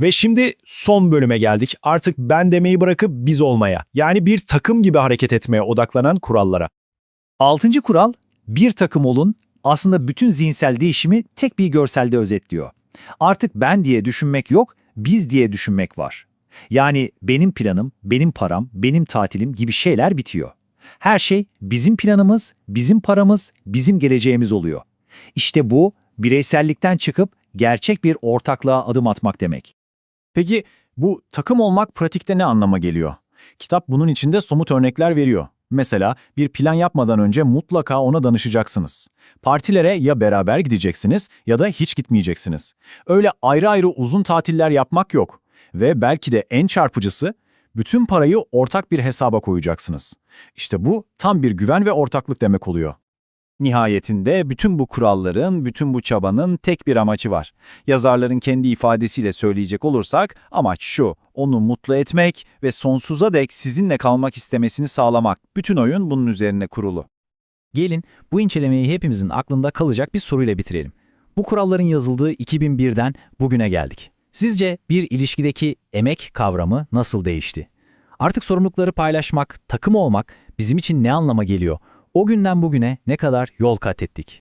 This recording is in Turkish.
Ve şimdi son bölüme geldik. Artık ben demeyi bırakıp biz olmaya, yani bir takım gibi hareket etmeye odaklanan kurallara. Altıncı kural, bir takım olun, aslında bütün zihinsel değişimi tek bir görselde özetliyor. Artık ben diye düşünmek yok, biz diye düşünmek var. Yani benim planım, benim param, benim tatilim gibi şeyler bitiyor. Her şey bizim planımız, bizim paramız, bizim geleceğimiz oluyor. İşte bu bireysellikten çıkıp gerçek bir ortaklığa adım atmak demek. Peki bu takım olmak pratikte ne anlama geliyor? Kitap bunun içinde somut örnekler veriyor. Mesela bir plan yapmadan önce mutlaka ona danışacaksınız. Partilere ya beraber gideceksiniz ya da hiç gitmeyeceksiniz. Öyle ayrı ayrı uzun tatiller yapmak yok. Ve belki de en çarpıcısı bütün parayı ortak bir hesaba koyacaksınız. İşte bu tam bir güven ve ortaklık demek oluyor. Nihayetinde bütün bu kuralların, bütün bu çabanın tek bir amacı var. Yazarların kendi ifadesiyle söyleyecek olursak amaç şu, onu mutlu etmek ve sonsuza dek sizinle kalmak istemesini sağlamak. Bütün oyun bunun üzerine kurulu. Gelin bu incelemeyi hepimizin aklında kalacak bir soruyla bitirelim. Bu kuralların yazıldığı 2001'den bugüne geldik. Sizce bir ilişkideki emek kavramı nasıl değişti? Artık sorumlulukları paylaşmak, takım olmak bizim için ne anlama geliyor? O günden bugüne ne kadar yol kat ettik?